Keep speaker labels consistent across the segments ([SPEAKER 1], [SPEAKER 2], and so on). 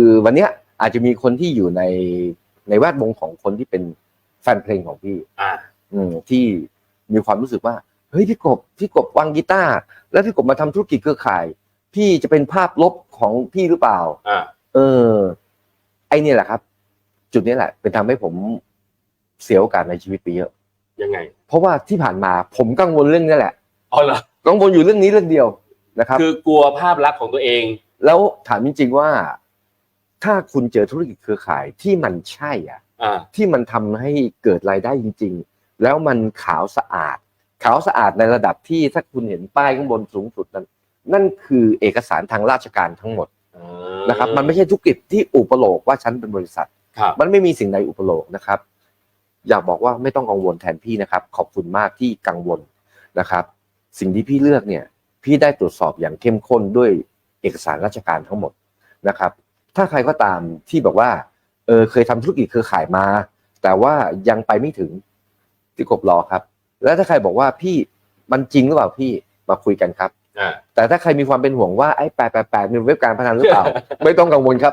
[SPEAKER 1] คือวันเนี้ยอาจจะมีคนที่อยู่ในในแวดวงของคนที่เป็นแฟนเพลงของพี่
[SPEAKER 2] อ่า
[SPEAKER 1] อืมที่มีความรู้สึกว่า เฮ้ยพี่กบพี่กบวางกีตาร์แล้วพี่กบมาทำธุรกิจเครือข่าย พี่จะเป็นภาพลบของพี่หรือเปล่า
[SPEAKER 2] อ่า
[SPEAKER 1] เออ ไอเนี่ยแหละครับ จุดนี้แหละ เป็นทำให้ผมเสียโอกาสในชีวิตไปเยอะ
[SPEAKER 2] ยังไง
[SPEAKER 1] เพราะว่าที่ผ่านมาผมกังวลเรื่องนี้แหละ
[SPEAKER 2] อ๋อเหรอ
[SPEAKER 1] กังวลอยู่เรื่องนี้เรื่องเดียวนะครับ
[SPEAKER 2] คือกลัวภาพลักษณ์ของตัวเอง
[SPEAKER 1] แล้วถามจริงๆว่า ถ้าคุณเจอธุรกิจเครือข่ายที่มันใช่อะ
[SPEAKER 2] อ่า
[SPEAKER 1] ที่มันทำให้เกิดรายได้จริง ๆ แล้วมันขาวสะอาด ขาวสะอาดในระดับที่ถ้าคุณเห็นป้ายข้างบนสูงสุดนั้น นั่นคือเอกสารทางราชการทั้งหมดนะครับ มันไม่ใช่ธุรกิจที่อุปโลกว่าฉันเป็นบริษัท
[SPEAKER 2] ครับ
[SPEAKER 1] มันไม่มีสิ่งใดอุปโลกนะครับ อยากบอกว่าไม่ต้องกังวลแทนพี่นะครับ ขอบคุณมากที่กังวลนะครับ สิ่งที่พี่เลือกเนี่ย พี่ได้ตรวจสอบอย่างเข้มข้นด้วยเอกสารราชการทั้งหมดนะครับ ถ้าใครก็ตามที่บอกว่าเออเคยทำธุรกิจเครือข่ายมา แต่ว่ายังไปไม่ถึงที่กบรอครับ แล้วถ้าใครบอกว่าพี่มันจริงหรือเปล่าพี่มาคุยกันครับ
[SPEAKER 2] อ่า
[SPEAKER 1] แต่ถ้าใครมีความเป็นห่วงว่าไอ้แปดแปดแปดเป็นเว็บการพนันหรือเปล่า ไม่ต้องกังวลครับ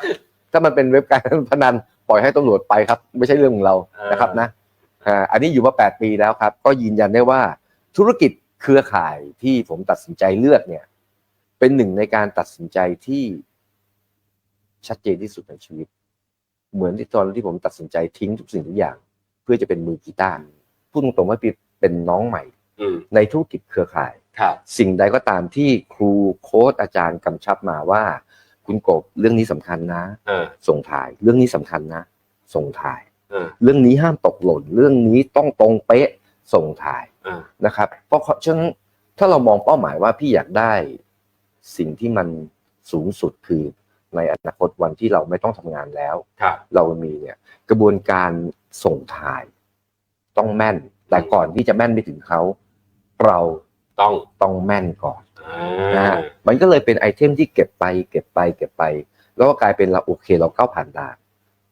[SPEAKER 1] ถ้ามันเป็นเว็บการพนันปล่อยให้ตำรวจไปครับ ไม่ใช่เรื่องของเรานะครับนะอ่าอันนี้อยู่มาแปดปีแล้วครับ ก็ยืนยันได้ว่าธุรกิจเครือข่ายที่ผมตัดสินใจเลือกเนี่ย เป็นหนึ่งในการตัดสินใจที่ ชัดเจนที่สุดในชีวิต เหมือนที่ตอนที่ผมตัดสินใจทิ้งทุกสิ่งทุกอย่าง เพื่อจะเป็นมือกีตาร์พูดตรงๆว่าพี่เป็นน้องใหม่
[SPEAKER 2] อืม
[SPEAKER 1] ในธุรกิจเครือข่าย
[SPEAKER 2] ครับ
[SPEAKER 1] สิ่งใดก็ตามที่ครูโค้ชอาจารย์กำชับมาว่า คุณกบเรื่องนี้สำคัญนะ
[SPEAKER 2] อ่า
[SPEAKER 1] ส่งถ่าย เรื่องนี้สำคัญนะ ส่งถ่าย
[SPEAKER 2] อ่า
[SPEAKER 1] เรื่องนี้ห้ามตกหล่น เรื่องนี้ต้องตรงเป๊ะส่งถ่าย
[SPEAKER 2] อ่า
[SPEAKER 1] นะครับ เพราะฉะนั้นถ้าเรามองเป้าหมายว่าพี่อยากได้สิ่งที่มันสูงสุดคือ ในอนาคตวันที่เราไม่ต้องทำงานแล้ว
[SPEAKER 2] ครับ
[SPEAKER 1] เรามีเนี่ยกระบวนการส่งถ่าย ต้องแม่น แต่ก่อนที่จะแม่นไปถึงเขาเรา
[SPEAKER 2] ต้อง
[SPEAKER 1] ต้องแม่นก่อน
[SPEAKER 2] อ่
[SPEAKER 1] นะาฮะมันก็เลยเป็นไอเทมที่เก็บไป เก็บไป เก็บไป แล้วก็กลายเป็นเราโอเค เราก้าวผ่านด่าน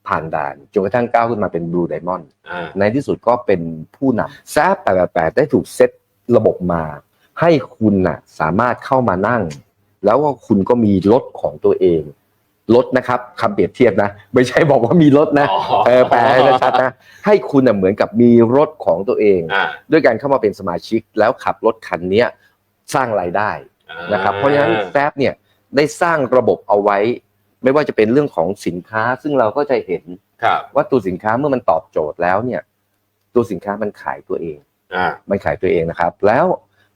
[SPEAKER 1] ผ่านด่านจนกระทั่งก้าวขึ้นมาเป็นบลูไดมอนด์
[SPEAKER 2] อ่า
[SPEAKER 1] ในที่สุดก็เป็นผู้นำแซฟแปดแปดได้ถูกเซตระบบมา ให้คุณน่ะสามารถเข้ามานั่ง แล้วว่าคุณก็มีรถของตัวเอง รถนะครับคำเปรียบเทียบนะ ไม่ใช่บอกว่ามีรถนะ
[SPEAKER 2] อ๋อ
[SPEAKER 1] เออแปลให้ชัดๆนะให้คุณน่ะเหมือนกับมีรถของตัวเอง
[SPEAKER 2] อ่า
[SPEAKER 1] ด้วยการเข้ามาเป็นสมาชิกแล้วขับรถคันเนี้ยสร้างรายได้นะครับเพราะฉะนั้นแซฟเนี่ยได้สร้างระบบเอาไว้ ไม่ว่าจะเป็นเรื่องของสินค้า ซึ่งเราก็จะเห็น
[SPEAKER 2] ครับ
[SPEAKER 1] ว่าตัวสินค้าเมื่อมันตอบโจทย์แล้วเนี่ย ตัวสินค้ามันขายตัวเอง
[SPEAKER 2] อ่า
[SPEAKER 1] มันขายตัวเองนะครับ แล้ว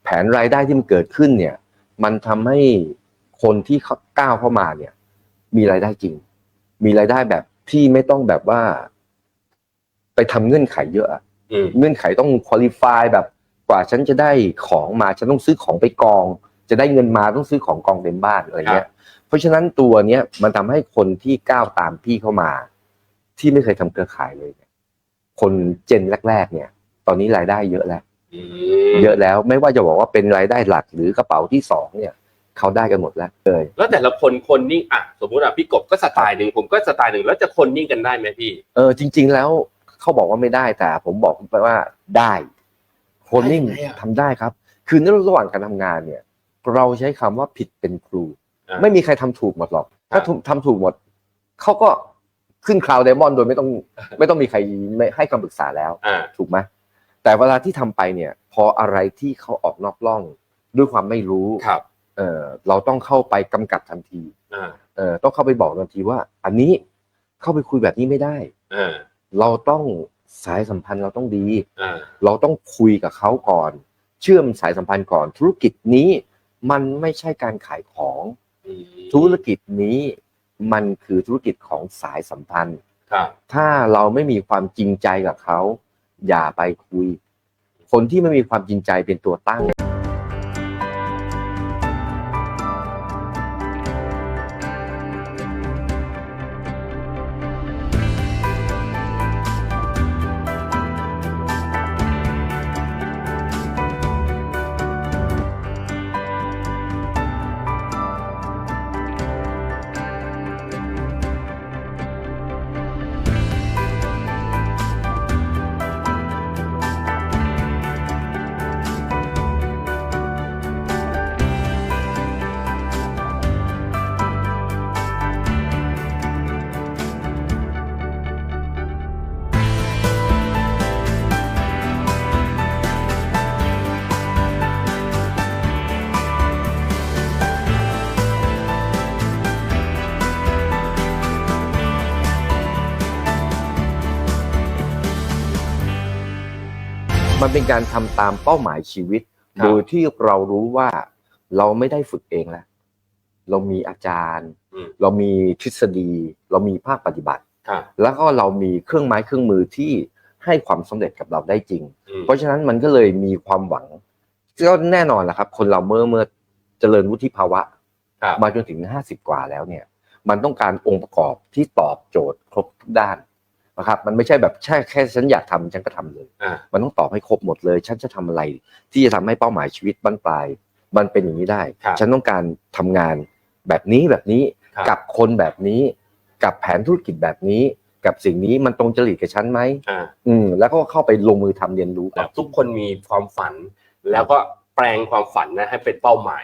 [SPEAKER 1] แผนรายได้ที่มันเกิดขึ้นเนี่ย มันทำให้คนที่เขาก้าวเข้ามาเนี่ย มีรายได้จริง มีรายได้แบบที่ไม่ต้องแบบว่า ไปทำเงื่อนไขเยอะอะ
[SPEAKER 2] อืม
[SPEAKER 1] เงื่อนไขต้องคุริฟายแบบกว่าฉันจะได้ของมาฉันต้องซื้อของไปกอง จะได้เงินมาต้องซื้อของกองเต็มบ้านอะไรเงี้ย เพราะฉะนั้นตัวเนี้ยมันทำให้คนที่ก้าวตามพี่เข้ามา ที่ไม่เคยทำเครือข่ายเลยเนี่ยคนเจนแรก ๆ เนี่ย ตอนนี้รายได้เยอะแล้ว
[SPEAKER 2] อืม
[SPEAKER 1] เยอะแล้วไม่ว่าจะบอกว่าเป็นรายได้หลักหรือกระเป๋าที่สองเนี่ย เขาได้กันหมดแล้วเลย
[SPEAKER 2] แล้วแต่ละคนคนนิ่งอะสมมุติอะพี่กบก็สไตล์หนึ่งผมก็สไตล์หนึ่งแล้วจะคนนิ่งกันได้ไหมพี่
[SPEAKER 1] เออจริง ๆ แล้วเขาบอกว่าไม่ได้แต่ผมบอกไปว่าได้คนนิ่ง
[SPEAKER 2] ได้ไงอะ
[SPEAKER 1] ทำได้ครับ คือในระหว่างการทำงานเนี่ย เราใช้คำว่าผิดเป็นครู
[SPEAKER 2] อ่า
[SPEAKER 1] ไม่มีใครทำถูกหมดหรอก
[SPEAKER 2] ครับ
[SPEAKER 1] ถ้าถูกทำถูกหมด เขาก็ขึ้นคลาวด์ไดมอนด์โดยไม่ต้องไม่ต้องมีใครไม่ให้คำปรึกษาแล้ว
[SPEAKER 2] อ่า
[SPEAKER 1] ถูกไหมแต่เวลาที่ทำไปเนี่ย พออะไรที่เขาออกนอกร่องด้วยความไม่รู้
[SPEAKER 2] ครับ
[SPEAKER 1] เออเราต้องเข้าไปกำกับทันที
[SPEAKER 2] อ่า
[SPEAKER 1] เออต้องเข้าไปบอกทันทีว่า อันนี้เข้าไปคุยแบบนี้ไม่ได้
[SPEAKER 2] อ่า
[SPEAKER 1] เราต้องสายสัมพันธ์เราต้องดี
[SPEAKER 2] อ่า
[SPEAKER 1] เราต้องคุยกับเขาก่อน เชื่อมสายสัมพันธ์ก่อน ธุรกิจนี้มันไม่ใช่การขายของ
[SPEAKER 2] อืม
[SPEAKER 1] ธุรกิจนี้มันคือธุรกิจของสายสัมพันธ์
[SPEAKER 2] ครับ
[SPEAKER 1] ถ้าเราไม่มีความจริงใจกับเขา อย่าไปคุย คนที่ไม่มีความจริงใจเป็นตัวตั้ง มันเป็นการทำตามเป้าหมายชีวิต
[SPEAKER 2] ครับ
[SPEAKER 1] โดยที่เรารู้ว่าเราไม่ได้ฝึกเองแล้วเรามีอาจารย์
[SPEAKER 2] อืม
[SPEAKER 1] เรามีทฤษฎี เรามีภาคปฏิบัติ
[SPEAKER 2] ครับ
[SPEAKER 1] แล้วก็เรามีเครื่องไม้เครื่องมือที่ให้ความสำเร็จกับเราได้จริง
[SPEAKER 2] อืม
[SPEAKER 1] เพราะฉะนั้นมันก็เลยมีความหวังก็แน่นอนแหละครับ คนเราเมื่อเมื่อเจริญวุฒิภาวะ
[SPEAKER 2] ครับ
[SPEAKER 1] มาจนถึงห้าสิบกว่าแล้วเนี่ย มันต้องการองค์ประกอบที่ตอบโจทย์ครบทุกด้าน นะครับมันไม่ใช่แบบแค่แค่ฉันอยากทำฉันก็ทำเลย
[SPEAKER 2] อ่า
[SPEAKER 1] มันต้องตอบให้ครบหมดเลย ฉันจะทำอะไร ที่จะทำให้เป้าหมายชีวิตบั้นปลาย มันเป็นอย่างนี้ได้
[SPEAKER 2] ครับ
[SPEAKER 1] ฉันต้องการทำงานแบบนี้แบบนี้
[SPEAKER 2] ครับ
[SPEAKER 1] กับคนแบบนี้ กับแผนธุรกิจแบบนี้ กับสิ่งนี้มันตรงจริตกับฉันไหม
[SPEAKER 2] อ่า
[SPEAKER 1] อืมแล้วก็เข้าไปลงมือทำเรียนรู้
[SPEAKER 2] แล้วทุกคนมีความฝัน แล้วก็แปลงความฝันนะให้เป็นเป้าหมาย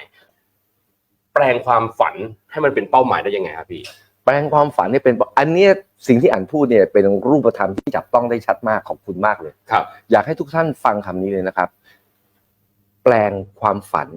[SPEAKER 2] แปลงความฝันให้มันเป็นเป้าหมายได้ยังไงครับพี่
[SPEAKER 1] แปลงความฝันให้เป็นอันเนี้ยสิ่งที่อ่านพูดเนี่ยเป็นรูปธรรมที่จับต้องได้ชัดมากขอบคุณมากเลย
[SPEAKER 2] ครับ
[SPEAKER 1] อยากให้ทุกท่านฟังคำนี้เลยนะครับ แปลงความฝัน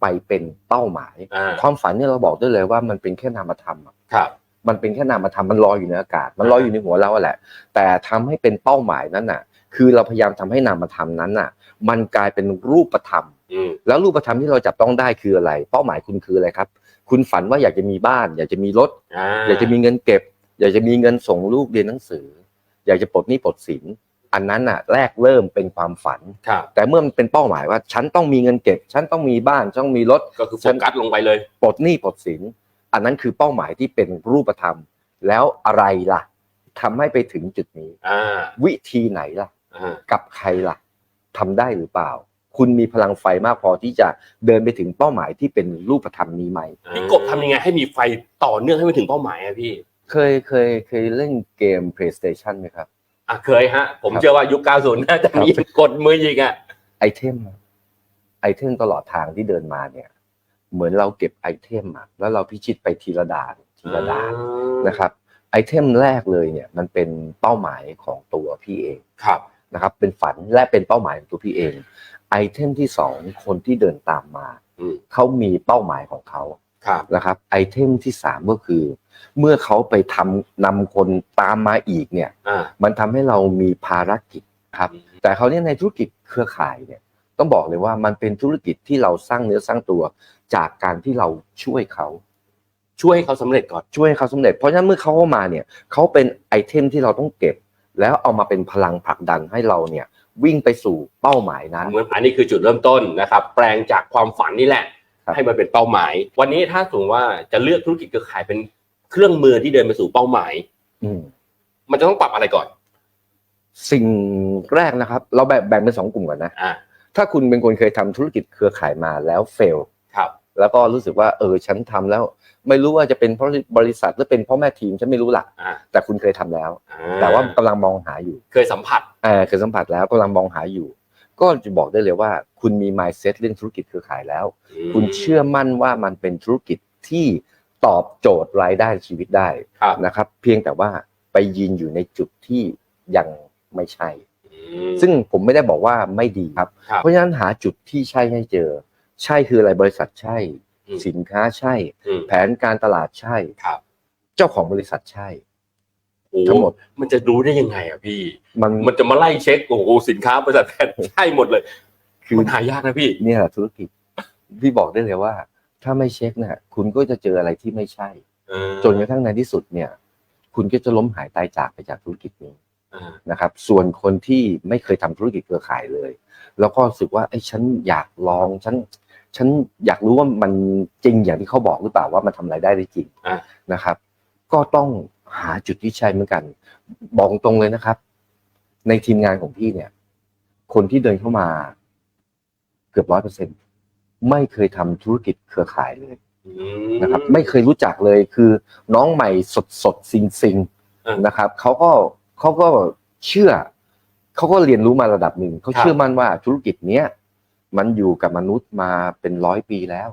[SPEAKER 1] ไปเป็นเป้าหมาย
[SPEAKER 2] อ่า
[SPEAKER 1] ความฝันเนี่ยเราบอกได้เลยว่ามันเป็นแค่นามธรรมอะ
[SPEAKER 2] ครับ
[SPEAKER 1] มันเป็นแค่นามธรรมมันลอยอยู่ในอากาศ มันลอยอยู่ในหัวเราอะแหละ แต่ทำให้เป็นเป้าหมายนั้นน่ะ คือเราพยายามทำให้นามธรรมนั้นน่ะ มันกลายเป็นรูปธรรม
[SPEAKER 2] อืม
[SPEAKER 1] แล้วรูปธรรมที่เราจับต้องได้คืออะไร เป้าหมายคุณคืออะไรครับ คุณฝันว่าอยากจะมีบ้าน อยากจะมีรถ
[SPEAKER 2] อ่า
[SPEAKER 1] อยากจะมีเงินเก็บ อยากจะมีเงินส่งลูกเรียนหนังสือ อยากจะปลดหนี้ปลดสิน อันนั้นน่ะแรกเริ่มเป็นความฝัน
[SPEAKER 2] ครับ
[SPEAKER 1] แต่เมื่อมันเป็นเป้าหมายว่า ฉันต้องมีเงินเก็บ ฉันต้องมีบ้านฉันต้องมีรถ
[SPEAKER 2] ก็คือโฟกัสลงไปเลย
[SPEAKER 1] ปลดหนี้ปลดสิน อันนั้นคือเป้าหมายที่เป็นรูปธรรม แล้วอะไรล่ะทำให้ไปถึงจุดนี้
[SPEAKER 2] อ่า
[SPEAKER 1] วิธีไหนล่ะ
[SPEAKER 2] อ่า
[SPEAKER 1] กับใครล่ะทำได้หรือเปล่า คุณมีพลังไฟมากพอที่จะเดินไปถึงเป้าหมายที่เป็นรูปธรรมนี้ไหม
[SPEAKER 2] พี่กบทำยังไงให้มีไฟต่อเนื่องให้ไปถึงเป้าหมายอะพี่
[SPEAKER 1] เคยเคยเคยเล่นเกม PlayStation ไหมครับ
[SPEAKER 2] อะเคยฮะ ผม
[SPEAKER 1] ครับ
[SPEAKER 2] เชื่อว่ายุค 90 น่าจะมีกดมือยิงอะ
[SPEAKER 1] ไอเทมอะไอเทมตลอดทางที่เดินมาเนี่ย เหมือนเราเก็บไอเทมอะแล้วเราพิชิตไปทีละด่านทีละด่านนะครับไอเทมแรกเลยเนี่ยมันเป็นเป้าหมายของตัวพี่เอง
[SPEAKER 2] ครับ
[SPEAKER 1] นะครับเป็นฝันและเป็นเป้าหมายของตัวพี่เอง ไอเทมที่สองคนที่เดินตามมา
[SPEAKER 2] อืม
[SPEAKER 1] เขามีเป้าหมายของเขา
[SPEAKER 2] ครับ
[SPEAKER 1] นะครับไอเทมที่สามก็คือ เมื่อเขาไปทำนำคนตามมาอีกเนี่ย
[SPEAKER 2] อ่า
[SPEAKER 1] มันทำให้เรามีภารกิจครับ แต่เขาวเนี่ยในธุรกิจเครือข่ายเนี่ยต้องบอกเลยว่ามันเป็นธุรกิจที่เราสร้างเนื้อสร้างตัวจากการที่เราช่วยเขา
[SPEAKER 2] ช่วยให้เขาสำเร็จก่อน
[SPEAKER 1] ช่วยให้เขาสำเร็จเพราะฉะนั้นเมื่อเขาเข้ามาเนี่ยเขาเป็นไอเทมที่เราต้องเก็บ แล้วเอามาเป็นพลังผลักดันให้เราเนี่ย วิ่งไปสู่เป้าหมายนั้น
[SPEAKER 2] อันนี้คือจุดเริ่มต้นนะครับ แปลงจากความฝันนี่แหละ
[SPEAKER 1] ครับ
[SPEAKER 2] ให้มันเป็นเป้าหมาย วันนี้ถ้าสมมติว่าจะเลือกธุรกิจเครือข่ายเป็นเครื่องมือที่เดินไปสู่เป้าหมาย
[SPEAKER 1] อืม
[SPEAKER 2] มันจะต้องปรับอะไรก่อน
[SPEAKER 1] สิ่งแรกนะครับ เราแบ่งแบ่งเป็นสองกลุ่มก่อนนะ
[SPEAKER 2] อ่า
[SPEAKER 1] ถ้าคุณเป็นคนเคยทำธุรกิจเครือข่ายมาแล้วเฟล
[SPEAKER 2] ครับ
[SPEAKER 1] แล้วก็รู้สึกว่าเออฉันทำแล้ว ไม่รู้ว่าจะเป็นเพราะบริษัทหรือเป็นเพ่อแม่ทีมฉันไม่รู้ละ
[SPEAKER 2] อ่า
[SPEAKER 1] แต่คุณเคยทำแล้ว
[SPEAKER 2] อ่
[SPEAKER 1] แต่ว่ากำลังมองหาอยู่
[SPEAKER 2] เคยสัมผัส
[SPEAKER 1] เออเคยสัมผัสแล้วกำลังมองหาอยู่ ก็จะบอกได้เลยว่า คุณมี mindset เรื่องธุรกิจเครือข่ายแล้ว คุณเชื่อมั่นว่ามันเป็นธุรกิจที่ตอบโจทย์รายได้ชีวิตได้
[SPEAKER 2] ครับ
[SPEAKER 1] นะครับ เพียงแต่ว่าไปยืนอยู่ในจุดที่ยังไม่ใช่
[SPEAKER 2] อืม
[SPEAKER 1] ซึ่งผมไม่ได้บอกว่าไม่ดีครับ
[SPEAKER 2] ครับ
[SPEAKER 1] เพราะฉะนั้นหาจุดที่ใช่ให้เจอ ใช่คืออะไรบริษัทใช่
[SPEAKER 2] อืม
[SPEAKER 1] สินค้าใช่
[SPEAKER 2] อืม
[SPEAKER 1] แผนการตลาดใช่
[SPEAKER 2] ครับ
[SPEAKER 1] เจ้าของบริษัทใช่
[SPEAKER 2] โอ้
[SPEAKER 1] ทั้งหมด
[SPEAKER 2] มันจะรู้ได้ยังไงอะพี่
[SPEAKER 1] มัน
[SPEAKER 2] มันจะมาไล่เช็คโอ้โหสินค้าบริษัทแพทย์ใช่หมดเลย
[SPEAKER 1] คือ
[SPEAKER 2] มันหายากนะพี่
[SPEAKER 1] เนี่ยแหละธุรกิจพี่บอกได้เลยว่า ถ้าไม่เช็คเนี่ยคุณก็จะเจออะไรที่ไม่ใช่
[SPEAKER 2] เออ
[SPEAKER 1] จนกระทั่งในที่สุดเนี่ย คุณก็จะล้มหายตายจากไปจากธุรกิจนี้
[SPEAKER 2] อ่า
[SPEAKER 1] นะครับส่วนคนที่ไม่เคยทำธุรกิจเครือข่ายเลย แล้วก็รู้สึกว่าไอ้ยฉันอยากลองฉัน ฉันอยากรู้ว่ามันจริงอย่างที่เขาบอกหรือเปล่าว่ามันทำรายได้ได้จริง
[SPEAKER 2] อ่า
[SPEAKER 1] นะครับ ก็ต้องหาจุดที่ใช่เหมือนกัน บอกตรงเลยนะครับ ในทีมงานของพี่เนี่ย คนที่เดินเข้ามา เกือบร้อยเปอร์เซ็นไม่เคยทำธุรกิจเครือข่ายเลย
[SPEAKER 2] อื
[SPEAKER 1] นะครับไม่เคยรู้จักเลยคือน้องใหม่สดสดซิงซิง
[SPEAKER 2] อ่า
[SPEAKER 1] นะครับเขาก็เขาก็เชื่อเขาก็เรียนรู้มาระดับหนึ่งเขา
[SPEAKER 2] ครับ
[SPEAKER 1] เชื่อมั่นว่าธุรกิจเนี้ย มันอยู่กับมนุษย์มาเป็นร้อยปีแล้ว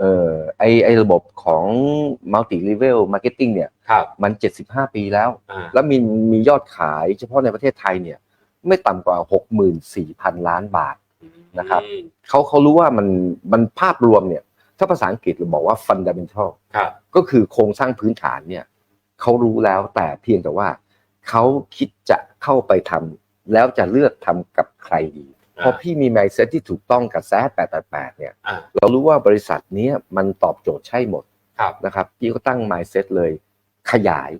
[SPEAKER 1] เออไอไอระบบของ multi level marketing เนี่ย
[SPEAKER 2] ครับ
[SPEAKER 1] มัน 75 ปีแล้ว
[SPEAKER 2] อ่า
[SPEAKER 1] แล้วมีมียอดขายเฉพาะในประเทศไทยเนี่ย ไม่ต่ำกว่า 64,000 ล้านบาท นะครับ
[SPEAKER 2] อืม
[SPEAKER 1] เขาเขารู้ว่ามันมันภาพรวมเนี่ย ถ้าภาษาอังกฤษเราบอกว่า fundamental
[SPEAKER 2] ครับ
[SPEAKER 1] ก็คือโครงสร้างพื้นฐานเนี่ยเขารู้แล้วแต่เพียงแต่ว่าเขาคิดจะเข้าไปทำแล้วจะเลือกทำกับใครดี พอพี่มี mindset ที่ถูกต้องกับแซด888เนี่ย
[SPEAKER 2] อ่า
[SPEAKER 1] เรารู้ว่าบริษัทเนี้ยมันตอบโจทย์ใช่หมด
[SPEAKER 2] ครับ
[SPEAKER 1] นะครับพี่ก็ตั้ง mindset เลย ขยาย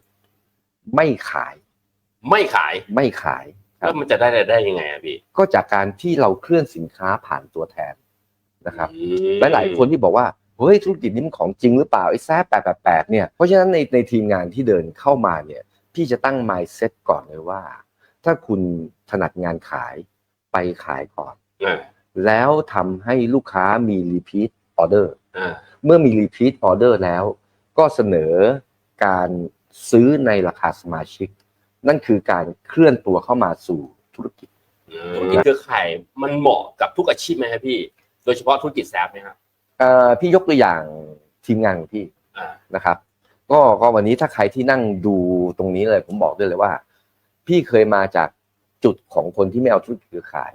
[SPEAKER 1] ไม่ขาย
[SPEAKER 2] ไม่ขาย
[SPEAKER 1] ไม่ขายครั
[SPEAKER 2] แล้
[SPEAKER 1] บ
[SPEAKER 2] วมันจะได้รายได้ยังไงอะพี่
[SPEAKER 1] ก็จากการที่เราเคลื่อนสินค้าผ่านตัวแทนนะครับ
[SPEAKER 2] อืม
[SPEAKER 1] หลายๆคนที่บอกว่าเฮ้ยธุรกิจนี้มันของจริงหรือเปล่าไอ้แซ่แปดแปดแปดเนี่ยเพราะฉะนั้นในในทีมงานที่เดินเข้ามาเนี่ย พี่จะตั้ง mindset ก่อนเลยว่า ถ้าคุณถนัดงานขาย ไปขายก่อน
[SPEAKER 2] อ่า
[SPEAKER 1] แล้วทำให้ลูกค้ามี repeat order
[SPEAKER 2] อ่า
[SPEAKER 1] เมื่อมี repeat order แล้ว ก็เสนอการซื้อในราคาสมาชิก นั่นคือการเคลื่อนตัวเข้ามาสู่ธุรกิจ
[SPEAKER 2] ธุรกิจเครือข่ายมันเหมาะกับทุกอาชีพไหมครับพี่ โดยเฉพาะธุรกิจแซฟไหมครับ
[SPEAKER 1] เอ่อพี่ยกตัวอย่างทีมงานของพี่
[SPEAKER 2] อ่า
[SPEAKER 1] นะครับ ก็ก็วันนี้ถ้าใครที่นั่งดูตรงนี้เลย ผมบอกได้เลยว่า พี่เคยมาจาก จุดของคนที่ไม่เอาธุรกิจเครือข่าย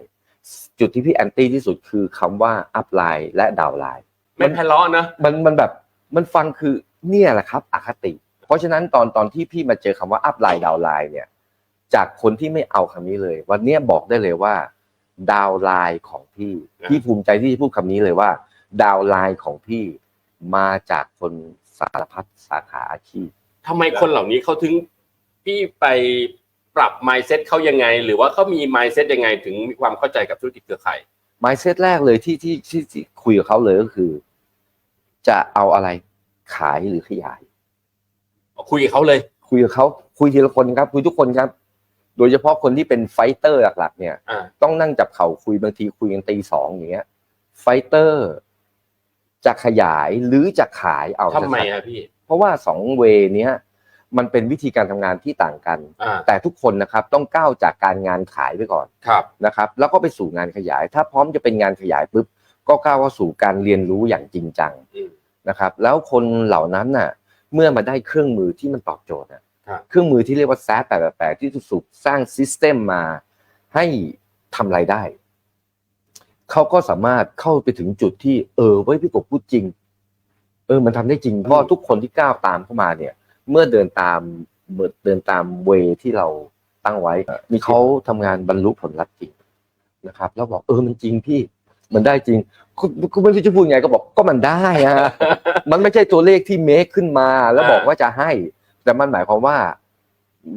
[SPEAKER 1] จุดที่พี่แอนตี้ที่สุดคือคำว่าอัพไลน์และดาวไลน์
[SPEAKER 2] ไม่ไพเราะนะ
[SPEAKER 1] มันมันแบบมันฟังคือเนี่ยแหละครับ อคติ เพราะฉะนั้นตอนตอนที่พี่มาเจอคำว่าอัพไลน์ดาวไลน์เนี่ย จากคนที่ไม่เอาคำนี้เลย วันเนี้ยบอกได้เลยว่า ดาวไลน์ของพี่
[SPEAKER 2] อ่า
[SPEAKER 1] พี่ภูมิใจที่จะพูดคำนี้เลยว่า ดาวไลน์ของพี่มาจากคนสารพัดสาขาอาชีพ
[SPEAKER 2] ทำไมคนเหล่านี้เขาถึงพี่ไป ปรับ mindset เขายังไง หรือว่าเขามี mindset ยังไงถึงมีความเข้าใจกับธุรกิจเครือข่าย
[SPEAKER 1] mindset แรกเลยที่ที่ที่ที่คุยกับเขาเลยก็คือ จะเอาอะไรขายหรือขยาย
[SPEAKER 2] คุยกับเขาเลย
[SPEAKER 1] คุยกับเขาคุยทีละคนครับ คุยทุกคนครับ โดยเฉพาะคนที่เป็นไฟเตอร์หลักๆเนี่ย
[SPEAKER 2] อ่า
[SPEAKER 1] ต้องนั่งจับเข่าคุยบางทีคุยกันตีสองอย่างเงี้ย ไฟเตอร์ จะขยายหรือจะขายเอา
[SPEAKER 2] ทำไม
[SPEAKER 1] ชัด
[SPEAKER 2] อะพี่
[SPEAKER 1] ๆเพราะว่าสองเวเนี้ย มันเป็นวิธีการทำงานที่ต่างกัน
[SPEAKER 2] อ่า
[SPEAKER 1] แต่ทุกคนนะครับต้องก้าวจากการงานขายไปก่อน
[SPEAKER 2] ครับ
[SPEAKER 1] นะครับ แล้วก็ไปสู่งานขยาย ถ้าพร้อมจะเป็นงานขยายปุ๊บก็ก้าวเข้าสู่การเรียนรู้อย่างจริงจัง
[SPEAKER 2] อืม
[SPEAKER 1] นะครับ แล้วคนเหล่านั้นน่ะ เมื่อมาได้เครื่องมือที่มันตอบโจทย์น่ะ
[SPEAKER 2] ครับ
[SPEAKER 1] เครื่องมือที่เรียกว่าแซดแปดแปดที่ถูกสร้างซิสเต็มมาให้ทำรายได้ เขาก็สามารถเข้าไปถึงจุดที่ เออเว้ยพี่กบพูดจริง เออ มันทำได้จริงเพราะทุกคนที่ก้าวตามเข้ามาเนี่ย เมื่อเดินตามเมื่อเดินตามเวที่เราตั้งไว้ มีเขาทำงานบรรลุผลลัพธ์จริงนะครับ แล้วบอกเออมันจริงพี่ มันได้จริงคุณคุณไม่รู้จะพูดไงก็บอกก็มันได้อะมันไม่ใช่ตัวเลขที่เมคขึ้นมา แล้วบอกว่าจะให้ แต่มันหมายความว่า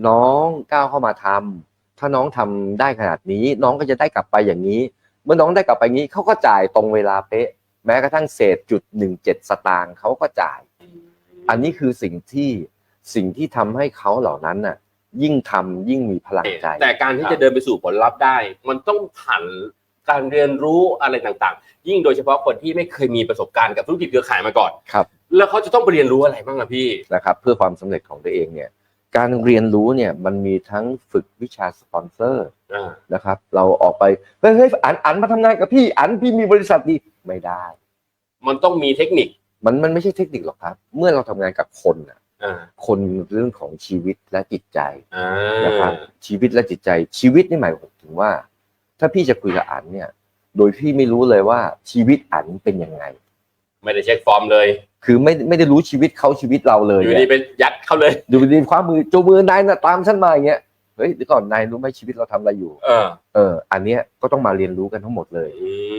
[SPEAKER 1] น้องก้าวเข้ามาทำถ้าน้องทำได้ขนาดนี้ น้องก็จะได้กลับไปอย่างนี้ เมื่อน้องได้กลับไปงี้เขาก็จ่ายตรงเวลาเป๊ะ แม้กระทั่งเศษจุดหนึ่งเจ็ดสตางค์เขาก็จ่าย อันนี้คือสิ่งที่ สิ่งที่ทำให้เขาเหล่านั้นน่ะ ยิ่งทำยิ่งมีพลังใจ
[SPEAKER 2] แต่การที่จะเดินไปสู่ผลลัพธ์ได้ มันต้องผ่านการเรียนรู้อะไรต่างๆ ยิ่งโดยเฉพาะคนที่ไม่เคยมีประสบการณ์กับธุรกิจเครือข่ายมาก่อน
[SPEAKER 1] ครับ
[SPEAKER 2] แล้วเขาจะต้องไปเรียนรู้อะไรบ้างอะพี่
[SPEAKER 1] นะครับ เพื่อความสำเร็จของตัวเองเนี่ย การเรียนรู้เนี่ยมันมีทั้งฝึกวิชาสปอนเซอร์
[SPEAKER 2] อ่า
[SPEAKER 1] นะครับ เราออกไปเฮ้ยเฮ้ยอันอันมาทำงานกับพี่อันพี่มีบริษัทดีไม่ได้
[SPEAKER 2] มันต้องมีเทคนิค
[SPEAKER 1] มันมันไม่ใช่เทคนิคหรอกครับ เมื่อเราทำงานกับคนน่ะ
[SPEAKER 2] อ่า
[SPEAKER 1] คนเรื่องของชีวิตและจิตใจ
[SPEAKER 2] อ่า
[SPEAKER 1] นะครับชีวิตและจิตใจ ชีวิตนี่หมายถึงว่า ถ้าพี่จะคุยกับอันเนี่ย โดยพี่ไม่รู้เลยว่าชีวิตอันเป็นยังไง
[SPEAKER 2] ไม่ได้เช็คฟอร์มเลย
[SPEAKER 1] คือไม่ไม่ได้รู้ชีวิตเขาชีวิตเราเลย
[SPEAKER 2] อยู่ดี
[SPEAKER 1] อะ
[SPEAKER 2] ไปยัดเขาเลย
[SPEAKER 1] อยู่ดีคว้ามือจูงมือนายนะตามฉันมาอย่างเงี้ยเฮ้ยเดี๋ยวก่อนนายรู้ไหมชีวิตเราทำอะไรอยู่
[SPEAKER 2] เออ
[SPEAKER 1] เออ อันเนี้ยก็ต้องมาเรียนรู้กันทั้งหมดเลย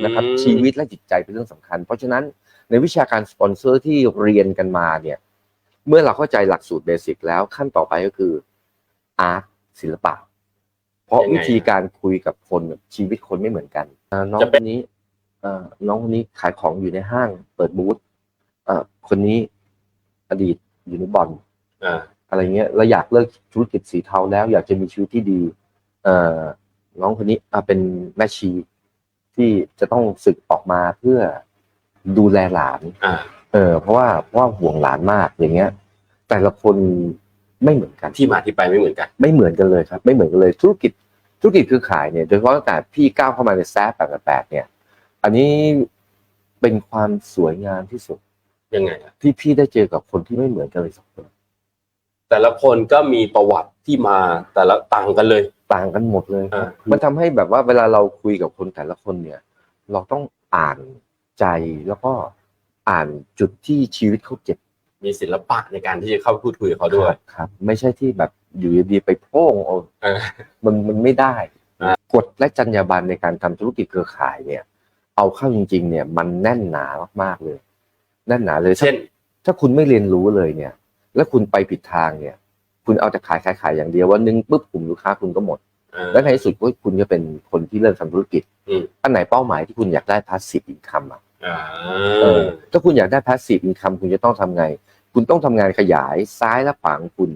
[SPEAKER 1] นะครับ ชีวิตและจิตใจเป็นเรื่องสำคัญ เพราะฉะนั้นในวิชาการสปอนเซอร์ที่เรียนกันมาเนี่ย เมื่อเราเข้าใจหลักสูตรเบสิกแล้วขั้นต่อไปก็คืออาร์ตศิลปะ เพราะ
[SPEAKER 2] ยังไง
[SPEAKER 1] วิธีการคุยกับคนชีวิตคนไม่เหมือนกันอ่าน้อง
[SPEAKER 2] จะ
[SPEAKER 1] ค
[SPEAKER 2] เป็น
[SPEAKER 1] นนี้เอ่อน้องคนนี้ขายของอยู่ในห้าง เปิดบูธเอ่อคนนี้อดีตอยู่ในบ่อน
[SPEAKER 2] อ่า
[SPEAKER 1] อะไรเงี้ยเราอยากเลิกธุรกิจสีเทาแล้วอยากจะมีชีวิตที่ดีเอ่อน้องคนนี้อะเป็นแม่ชีที่จะต้องศึกออกมาเพื่อดูแลหลาน
[SPEAKER 2] อ่า
[SPEAKER 1] เออเพราะว่าเพราะว่าห่วงหลานมากอย่างเงี้ย แต่ละคนไม่เหมือนกัน
[SPEAKER 2] ที่มาที่ไปไม่เหมือนกัน
[SPEAKER 1] ไม่เหมือนกันเลยครับ ไม่เหมือนกันเลยธุรกิจธุรกิจคือขายเนี่ยโดยเฉพาะตั้งแต่พี่ก้าวเข้ามาในแซ่แปดแปดเนี่ย อันนี้เป็นความสวยงามที่สุด
[SPEAKER 2] ยังไงอะ
[SPEAKER 1] ที่พี่ได้เจอกับคนที่ไม่เหมือนกันเลยสองคน
[SPEAKER 2] แต่ละคนก็มีประวัติที่มาแต่ละต่างกันเลย
[SPEAKER 1] ต่างกันหมดเลย
[SPEAKER 2] อ่า
[SPEAKER 1] มันทำให้แบบว่าเวลาเราคุยกับคนแต่ละคนเนี่ย เราต้องอ่านใจแล้วก็ อ่านจุดที่ชีวิตเขาเจ็บ
[SPEAKER 2] มีศิลปะในการที่จะเข้าพูดคุยกับเขาด้วย
[SPEAKER 1] ครับ ไม่ใช่ที่แบบอยู่ดีๆไปโพร่งเอา
[SPEAKER 2] เออ
[SPEAKER 1] มันมันไม่ได้
[SPEAKER 2] อ่า
[SPEAKER 1] กฎและจรรยาบรรณในการทำธุรกิจเครือข่ายเนี่ย เอาเข้าจริง ๆ เนี่ย มันแน่นหนามากๆเลย แน่นหนาเลย
[SPEAKER 2] เช่น
[SPEAKER 1] ถ้าคุณไม่เรียนรู้เลยเนี่ย แล้วคุณไปผิดทางเนี่ย คุณเอาแต่ขายขายขายอย่างเดียววันหนึงปุ๊บกลุ่มลูกค้าคุณก็หมด
[SPEAKER 2] เอ่อ
[SPEAKER 1] แล้วในที่สุดก็คุณจะเป็นคนที่เริ่มทำธุรกิจ
[SPEAKER 2] อืม
[SPEAKER 1] อันไหนเป้าหมายที่คุณอยากได้ passive income อะ
[SPEAKER 2] อ่า
[SPEAKER 1] เออถ้าคุณอยากได้ passive income คุณจะต้องทำไง คุณต้องทำงานขยายซ้ายและขวาของคุณ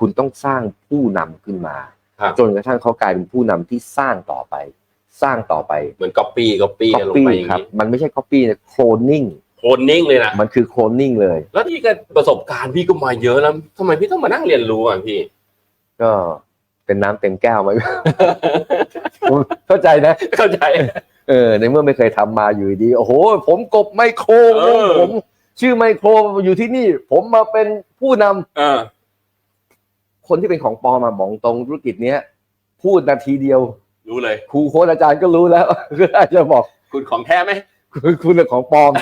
[SPEAKER 1] คุณต้องสร้างผู้นำขึ้นมา
[SPEAKER 2] ครับ
[SPEAKER 1] จนกระทั่งเขากลายเป็นผู้นำที่สร้างต่อไป สร้างต่อไป
[SPEAKER 2] เหมือนก๊อปปี้ก๊อปปี้กันลง
[SPEAKER 1] copy
[SPEAKER 2] ไปอย่าง
[SPEAKER 1] ครับ
[SPEAKER 2] นี้
[SPEAKER 1] มันไม่ใช่ copy นะ cloning
[SPEAKER 2] โคนนิ่งเลยนะ
[SPEAKER 1] มันคือ cloning เลย
[SPEAKER 2] แล้วที่ก็ประสบการณ์พี่ก็มาเยอะแล้วทำไมพี่ต้องมานั่งเรียนรู้อะพี่
[SPEAKER 1] ก็ เป็นน้ำเต็มแก้วไหมผมเข้าใจนะ
[SPEAKER 2] เข้าใจ
[SPEAKER 1] เออ ในเมื่อไม่เคยทำมาอยู่ดี โอ้โห ผมกบไมโคร
[SPEAKER 2] เออ
[SPEAKER 1] ผมชื่อไมโครอยู่ที่นี่ ผมมาเป็นผู้นำ
[SPEAKER 2] เออ
[SPEAKER 1] คนที่เป็นของปลอมมาบอกตรงธุรกิจเนี้ย พูดนาทีเดียว
[SPEAKER 2] รู้เลย
[SPEAKER 1] ครูโค้ชอาจารย์ก็รู้แล้วก็อาจจะบอก
[SPEAKER 2] คุณของแท้ไหม
[SPEAKER 1] คุณคุณเป็นของปลอม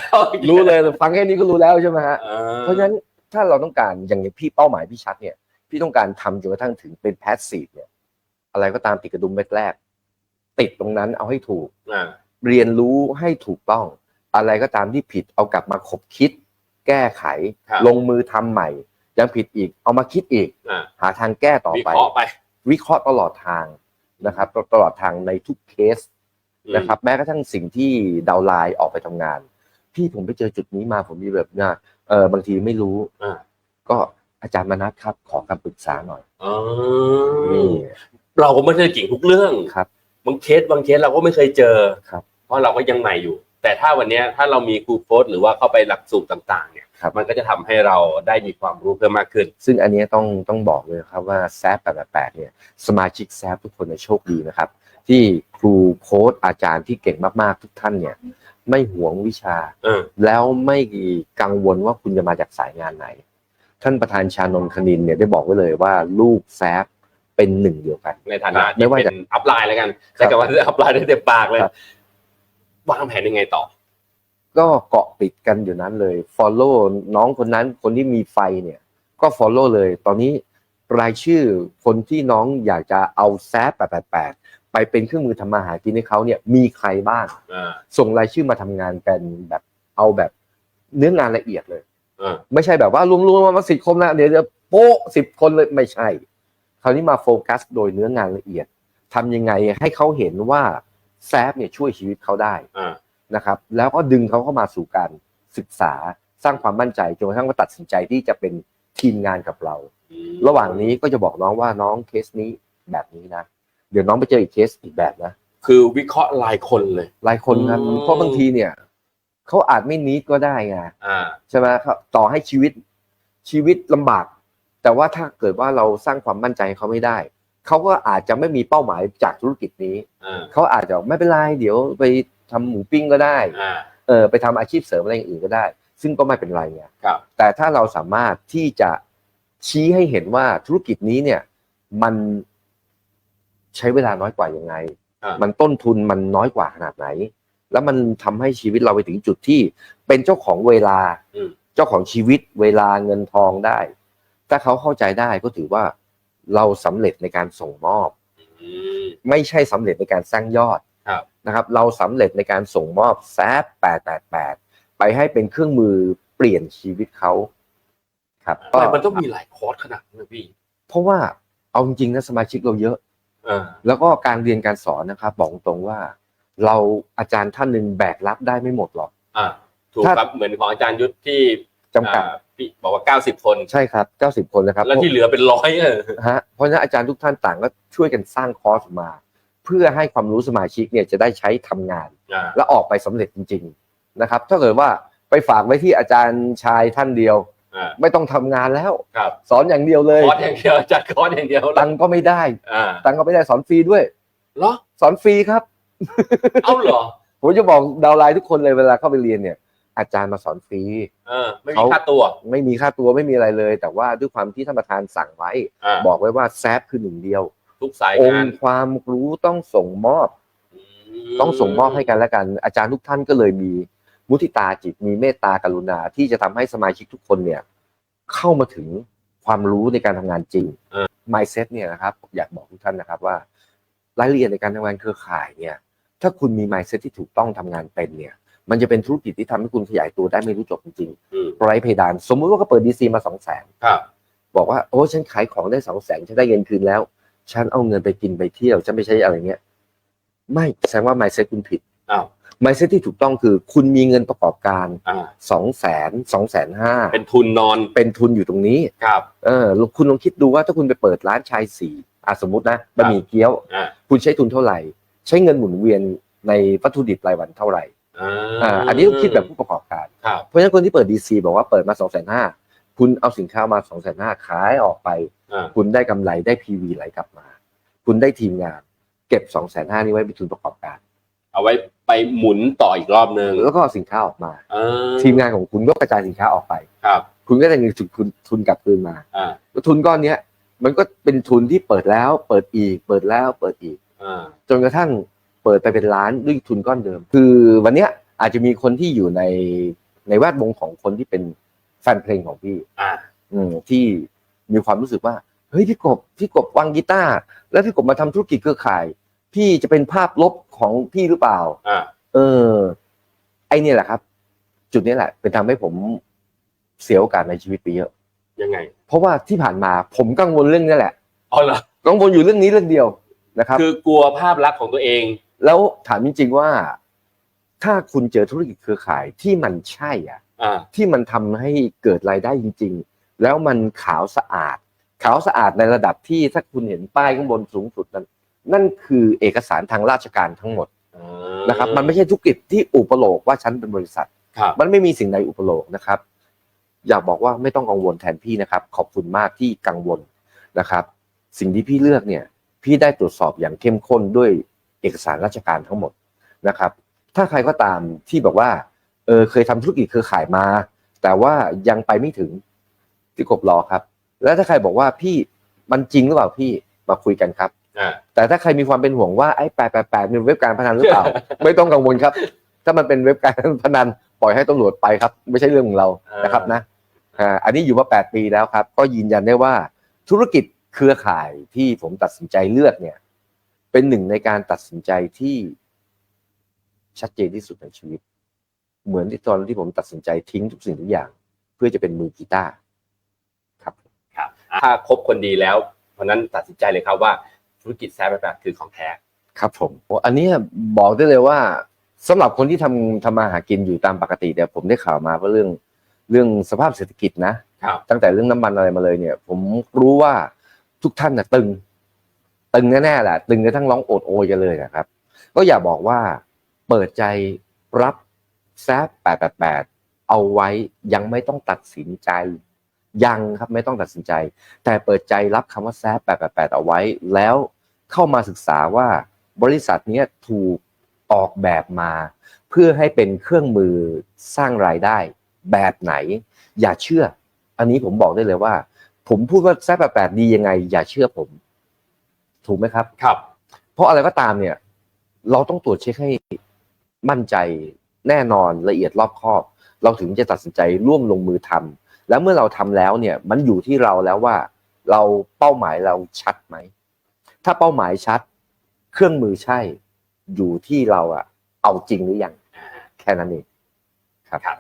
[SPEAKER 1] รู้เลย ฟังแค่นี้ก็รู้แล้วใช่ไหมฮะ
[SPEAKER 2] ออ
[SPEAKER 1] เพราะฉะนั้นถ้าเราต้องการอย่างพี่เป้าหมายพี่ชัดเนี่ย พี่ต้องการทำจนกระทั่งถึงเป็นแพสซีฟเนี่ยอะไรก็ตามติดกระดุมเม็ดแรก ติดตรงนั้นเอาให้ถูก
[SPEAKER 2] อ่า
[SPEAKER 1] เรียนรู้ให้ถูกต้อง อะไรก็ตามที่ผิดเอากลับมาขบคิด แก้ไข
[SPEAKER 2] ครับ
[SPEAKER 1] ลงมือทำใหม่ ยังผิดอีกเอามาคิดอีก
[SPEAKER 2] อ่า
[SPEAKER 1] หาทางแก้ต่อ
[SPEAKER 2] วิ
[SPEAKER 1] ไป
[SPEAKER 2] เคราะห์ไป
[SPEAKER 1] วิเคราะห์ตลอดทางนะครับ ตลอดทางในทุกเคส นะครับแม้กระทั่งสิ่งที่ดาวน์ไลน์ออกไปทำงาน พี่ผมไปเจอจุดนี้มาผมมีแบบเนี่ยเออบางทีไม่รู้
[SPEAKER 2] อ่า
[SPEAKER 1] ก็ อาจารย์มนัทครับ ขอคำปรึกษาหน่อย
[SPEAKER 2] อ๋อ
[SPEAKER 1] นี่
[SPEAKER 2] เราก็ไม่ได้เก่งทุกเรื่อง
[SPEAKER 1] ครับ
[SPEAKER 2] บางเคสบางเคสเราก็ไม่เคยเจอ
[SPEAKER 1] ครับ
[SPEAKER 2] เพราะเราก็ยังใหม่อยู่ แต่ถ้าวันเนี้ยถ้าเรามีครูโค้ดหรือว่าเข้าไปหลักสูตรต่างๆ เนี่ย
[SPEAKER 1] ครับ
[SPEAKER 2] มันก็จะทำให้เราได้มีความรู้เพิ่มมากขึ้น
[SPEAKER 1] ซึ่งอันเนี้ยต้องต้องบอกเลยครับว่าแซฟ888เนี่ยสมาชิกแซฟทุกคนเนี่ยโชคดีนะครับ ที่ครูโค้ดอาจารย์ที่เก่งมากๆทุกท่านเนี่ยไม่หวงวิชา
[SPEAKER 2] เออ
[SPEAKER 1] แล้วไม่กังวลว่าคุณจะมาจากสายงานไหน ท่านประธานชานนท์คณินเนี่ยได้บอกไว้เลยว่าลูกแซฟเป็นหนึ่งเดียวกัน
[SPEAKER 2] ในฐานะ
[SPEAKER 1] ไม่
[SPEAKER 2] ที่
[SPEAKER 1] ว่า
[SPEAKER 2] เป็
[SPEAKER 1] จะ
[SPEAKER 2] นอัพไลน์แล้วกันใช้คำว่าอัพไลน์ได้เต็มปากเลย
[SPEAKER 1] ครับ
[SPEAKER 2] วางแผนยังไงต่อ
[SPEAKER 1] ก็เกาะติดกันอยู่นั้นเลย follow น้องคนนั้นคนที่มีไฟเนี่ย ก็ follow เลย ตอนนี้รายชื่อคนที่น้องอยากจะเอาแซฟ888ไปเป็นเครื่องมือทำมาหากินให้เขาเนี่ยมีใครบ้าง
[SPEAKER 2] อ่า
[SPEAKER 1] ส่งรายชื่อมาทำงานกันแบบเอาแบบเนื้องานละเอียดเลย
[SPEAKER 2] อ่า
[SPEAKER 1] ไม่ใช่แบบว่ารวมๆมาสิบคนนะเดี๋ยวจะโป๊ะสิบคนเลยไม่ใช่ คราวนี้มาโฟกัสโดยเนื้องานละเอียดทำยังไงให้เขาเห็นว่าแซฟเนี่ยช่วยชีวิตเขาได้
[SPEAKER 2] อ่า
[SPEAKER 1] นะครับ แล้วก็ดึงเขาเข้ามาสู่การศึกษาสร้างความมั่นใจจนกระทั่งว่าตัดสินใจที่จะเป็นทีมงานกับเรา
[SPEAKER 2] อืม
[SPEAKER 1] ระหว่างนี้ก็จะบอกน้องว่าน้องเคสนี้แบบนี้นะ เดี๋ยวน้องไปเจออีกเคสอีกแบบนะ
[SPEAKER 2] คือวิเคราะห์รายคนเลย
[SPEAKER 1] หลายคนครับ
[SPEAKER 2] อืม
[SPEAKER 1] เพราะบางทีเนี่ย เขาอาจไม่นิดก็ได้ไง
[SPEAKER 2] อ่า
[SPEAKER 1] ใช่ไหมครับต่อให้ชีวิตชีวิตลำบาก แต่ว่าถ้าเกิดว่าเราสร้างความมั่นใจให้เขาไม่ได้ เขาก็อาจจะไม่มีเป้าหมายจากธุรกิจนี้
[SPEAKER 2] อ่า
[SPEAKER 1] เขาอาจจะไม่เป็นไรเดี๋ยวไปทำหมูปิ้งก็ได้
[SPEAKER 2] อ่า
[SPEAKER 1] เออไปทำอาชีพเสริมอะไรอย่างอื่นก็ได้ ซึ่งก็ไม่เป็นไรไง
[SPEAKER 2] ครับ
[SPEAKER 1] แต่ถ้าเราสามารถที่จะชี้ให้เห็นว่าธุรกิจนี้เนี่ย มันใช้เวลาน้อยกว่ายังไง
[SPEAKER 2] อ่า
[SPEAKER 1] มันต้นทุนมันน้อยกว่าขนาดไหน แล้วมันทำให้ชีวิตเราไปถึงจุดที่เป็นเจ้าของเวลา
[SPEAKER 2] อืม
[SPEAKER 1] เจ้าของชีวิตเวลาเงินทองได้ ถ้าเขาเข้าใจได้ก็ถือว่าเราสำเร็จในการส่งมอบ
[SPEAKER 2] อืม
[SPEAKER 1] ไม่ใช่สำเร็จในการสร้างยอด
[SPEAKER 2] ครับ
[SPEAKER 1] นะครับ เราสำเร็จในการส่งมอบแซฟ888ไปให้เป็นเครื่องมือเปลี่ยนชีวิตเขาครับ
[SPEAKER 2] ทำไมมันต้องมีหลายคอร์สขนาดนั้นนะพี่
[SPEAKER 1] เพราะว่าเอาจริงๆนะสมาชิกเราเยอะ
[SPEAKER 2] อ่า
[SPEAKER 1] แล้วก็การเรียนการสอนนะครับบอกตรงว่า เราอาจารย์ท่านหนึ่งแบกรับได้ไม่หมดหรอก
[SPEAKER 2] อ่าถูก
[SPEAKER 1] ถ้า
[SPEAKER 2] ครับ เหมือนของอาจารย์ยุทธที่
[SPEAKER 1] จำกัด
[SPEAKER 2] อ่าพี่บอกว่าเก้าสิบ90คน
[SPEAKER 1] ใช่ครับ 90 คนนะครับ
[SPEAKER 2] แล้วที่เหลือเป็นร้อยเออ
[SPEAKER 1] ฮะเพราะฉะนั้นอาจารย์ทุกท่านต่างก็ช่วยกันสร้างคอร์สมา เพื่อให้ความรู้สมาชิกเนี่ยจะได้ใช้ทำงาน
[SPEAKER 2] อ่า
[SPEAKER 1] และออกไปสำเร็จจริง ๆนะครับ ถ้าเกิดว่าไปฝากไว้ที่อาจารย์ชายท่านเดียว
[SPEAKER 2] อ่า
[SPEAKER 1] ไม่ต้องทำงานแล้ว
[SPEAKER 2] ครับ
[SPEAKER 1] สอนอย่างเดียวเลย
[SPEAKER 2] คอร์สอย่างเดียวจัดคอร์สอย่างเดียว
[SPEAKER 1] ตังค์ก็ไม่ได้
[SPEAKER 2] อ่า
[SPEAKER 1] ตังค์ก็ไม่ได้สอนฟรีด้วย
[SPEAKER 2] เหรอ
[SPEAKER 1] สอนฟรีครับ
[SPEAKER 2] เอาเหรอ
[SPEAKER 1] ผมจะบอกดาวน์ไลน์ทุกคนเลยเวลาเข้าไปเรียนเนี่ย อาจารย์มาสอนฟรี
[SPEAKER 2] เออไม่มีค่าตัว
[SPEAKER 1] ไม่มีค่าตัวไม่มีอะไรเลย แต่ว่าด้วยความที่ท่านประธานสั่งไว้
[SPEAKER 2] อ่า
[SPEAKER 1] บอกไว้ว่าแซฟคือหนึ่งเดียว
[SPEAKER 2] ทุกสาย
[SPEAKER 1] อง
[SPEAKER 2] งาน
[SPEAKER 1] ค์ความรู้ต้องส่งมอบ
[SPEAKER 2] ม
[SPEAKER 1] ต้องส่งมอบให้กันและกัน อาจารย์ทุกท่านก็เลยมีมุทิตาจิตมีเมตตากรุณาที่จะทำให้สมาชิกทุกคนเนี่ยเข้ามาถึงความรู้ในการทำงานจริง mindset เนี่ยนะครับ อยากบอกทุกท่านนะครับว่า รายละเอียดในการทำงานเครือข่ายเนี่ย ถ้าคุณมี mindset ที่ถูกต้องทำงานเป็นเนี่ย มันจะเป็นธุรกิจที่ทำให้คุณขยายตัวได้ไม่รู้จบจริง
[SPEAKER 2] อืม
[SPEAKER 1] ๆไร้เพดาน สมมุติว่าก็เปิดดีซีมาสองแสน
[SPEAKER 2] ครับ
[SPEAKER 1] บอกว่าโอ้ฉันขายของได้สองแสนฉันได้เงินคืนแล้ว ฉันเอาเงินไปกินไปเที่ยวฉันไม่ใช่อะไรเงี้ยไม่แสดงว่า mindset คุณผิด
[SPEAKER 2] อ้าว
[SPEAKER 1] mindset ที่ถูกต้องคือ คุณมีเงินประกอบการ
[SPEAKER 2] อ่า
[SPEAKER 1] สองแสนสองแสนห้า
[SPEAKER 2] เป็นทุนนอน
[SPEAKER 1] เป็นทุนอยู่ตรงนี้
[SPEAKER 2] ครับ
[SPEAKER 1] เออแล้วคุณลองคิดดูว่าถ้าคุณไปเปิดร้านชายสี่อะสมมตินะบะหมี่เกี๊ยว
[SPEAKER 2] อ่า
[SPEAKER 1] คุณใช้ทุนเท่าไหร่ ใช้เงินหมุนเวียนในวัตถุดิบรายวันเท่าไหร่
[SPEAKER 2] อ่า
[SPEAKER 1] อ่าอันนี้ต้องคิดแบบผู้ประกอบการ
[SPEAKER 2] ครับ
[SPEAKER 1] เพราะฉะนั้นคนที่เปิดดีซีบอกว่าเปิดมาสองแสนห้าคุณเอาสินค้ามาสองแสนห้าขายออกไป
[SPEAKER 2] อ่า
[SPEAKER 1] คุณได้กำไรได้พีวีไหลกลับมา คุณได้ทีมงาน เก็บสองแสนห้านี้ไว้เป็นทุนประกอบการ
[SPEAKER 2] เอาไว้ไปหมุนต่ออีกรอบนึง
[SPEAKER 1] แล้วก็เอาสินค้าออกมา
[SPEAKER 2] อ่า
[SPEAKER 1] ทีมงานของคุณก็กระจายสินค้าออกไป
[SPEAKER 2] ครับ
[SPEAKER 1] คุณก็ได้เงินทุนทุนทุนกลับคืนมา
[SPEAKER 2] อ่า
[SPEAKER 1] แล้วทุนก้อนเนี้ยมันก็เป็นทุนที่เปิดแล้ว เปิดอีก เปิดแล้วเปิดอีก
[SPEAKER 2] อ่า
[SPEAKER 1] จนกระทั่งเปิดไปเป็นล้านด้วยทุนก้อนเดิม คือวันเนี้ยอาจจะมีคนที่อยู่ในในแวดวงของคนที่เป็นแฟนเพลงของพี่
[SPEAKER 2] อ่า
[SPEAKER 1] อืมที่มีความรู้สึกว่าเฮ้ยพี่กบพี่กบวางกีตาร์แล้วพี่กบมาทำธุรกิจเครือข่าย พี่จะเป็นภาพลบของพี่หรือเปล่า
[SPEAKER 2] อ่า
[SPEAKER 1] เออ ไอเนี่ยแหละครับ จุดนี้แหละ เป็นทำให้ผมเสียโอกาสในชีวิตไปเยอะ
[SPEAKER 2] ยังไง
[SPEAKER 1] เพราะว่าที่ผ่านมาผมกังวลเรื่องนี้แหละ
[SPEAKER 2] อ๋อเหรอ
[SPEAKER 1] กังวลอยู่เรื่องนี้เรื่องเดียว นะครับ
[SPEAKER 2] คือกลัวภาพลักษณ์ของตัวเอง
[SPEAKER 1] แล้วถามจริงๆว่า ถ้าคุณเจอธุรกิจเครือข่ายที่มันใช่อะ
[SPEAKER 2] อ่า
[SPEAKER 1] ที่มันทำให้เกิดรายได้จริง ๆ แล้วมันขาวสะอาด ขาวสะอาดในระดับที่ถ้าคุณเห็นป้ายข้างบนสูงสุดนั้น นั่นคือเอกสารทางราชการทั้งหมดนะครับ มันไม่ใช่ธุรกิจที่อุปโลกว่าฉันเป็นบริษัท
[SPEAKER 2] ครับ
[SPEAKER 1] มันไม่มีสิ่งใดอุปโลกนะครับ อยากบอกว่าไม่ต้องกังวลแทนพี่นะครับ ขอบคุณมากที่กังวลนะครับ สิ่งที่พี่เลือกเนี่ย พี่ได้ตรวจสอบอย่างเข้มข้นด้วยเอกสารราชการทั้งหมดนะครับ ถ้าใครก็ตามที่บอกว่าเออเคยทำธุรกิจเครือข่ายมา แต่ว่ายังไปไม่ถึงที่กบรอครับ แล้วถ้าใครบอกว่าพี่มันจริงหรือเปล่าพี่มาคุยกันครับ
[SPEAKER 2] อ่า
[SPEAKER 1] แต่ถ้าใครมีความเป็นห่วงว่าไอ้แปดแปดแปดเป็นเว็บการพนันหรือเปล่า ไม่ต้องกังวลครับ ถ้ามันเป็นเว็บการพนันปล่อยให้ตำรวจไปครับ ไม่ใช่เรื่องของเรา
[SPEAKER 2] อ่าน
[SPEAKER 1] นะครับนะอ่าอันนี้อยู่มาแปดปีแล้วครับ ก็ยืนยันได้ว่าธุรกิจ เครือข่ายที่ผมตัดสินใจเลือกเนี่ย เป็นหนึ่งในการตัดสินใจที่ชัดเจนที่สุดในชีวิต เหมือนที่ตอนที่ผมตัดสินใจทิ้งทุกสิ่งทุกอย่าง เพื่อจะเป็นมือกีตาร์ครับ
[SPEAKER 2] ครับ ถ้าคบคนดีแล้ว เพราะฉะนั้นตัดสินใจเลยครับว่าธุรกิจแซ่บแบบคือของแท้
[SPEAKER 1] ครับผมโอ้อันเนี้ยบอกได้เลยว่าสำหรับคนที่ทำทำมาหากินอยู่ตามปกติเนี่ยผมได้ข่าวมาว่าเรื่องเรื่องสภาพเศรษฐกิจนะ
[SPEAKER 2] ครับ
[SPEAKER 1] ตั้งแต่เรื่องน้ำมันอะไรมาเลยเนี่ย ผมรู้ว่า ทุกท่านน่ะตึง ตึงแน่ๆแหละตึงกระทั่งร้องโอดโอยกันเลยนะครับ ก็อย่าบอกว่าเปิดใจรับแซฟ888 เอาไว้ยังไม่ต้องตัดสินใจยังครับไม่ต้องตัดสินใจ แต่เปิดใจรับคำว่าแซฟ888 เอาไว้ แล้วเข้ามาศึกษาว่าบริษัทนี้ถูกออกแบบมา เพื่อให้เป็นเครื่องมือสร้างรายได้แบบไหน อย่าเชื่อ อันนี้ผมบอกได้เลยว่า ผมพูดว่าแซฟ88ดียังไง อย่าเชื่อผม ถูกไหมครับ
[SPEAKER 2] ครับ
[SPEAKER 1] เพราะอะไรก็ตามเนี่ย เราต้องตรวจเช็คให้มั่นใจแน่นอนละเอียดรอบคอบ เราถึงจะตัดสินใจร่วมลงมือทำแล้วเมื่อเราทำแล้วเนี่ย มันอยู่ที่เราแล้วว่า เราเป้าหมายเราชัดไหม ถ้าเป้าหมายชัด เครื่องมือใช่ อยู่ที่เราอะเอาจริงหรือยัง แค่นั้นเองครับ
[SPEAKER 2] ครับ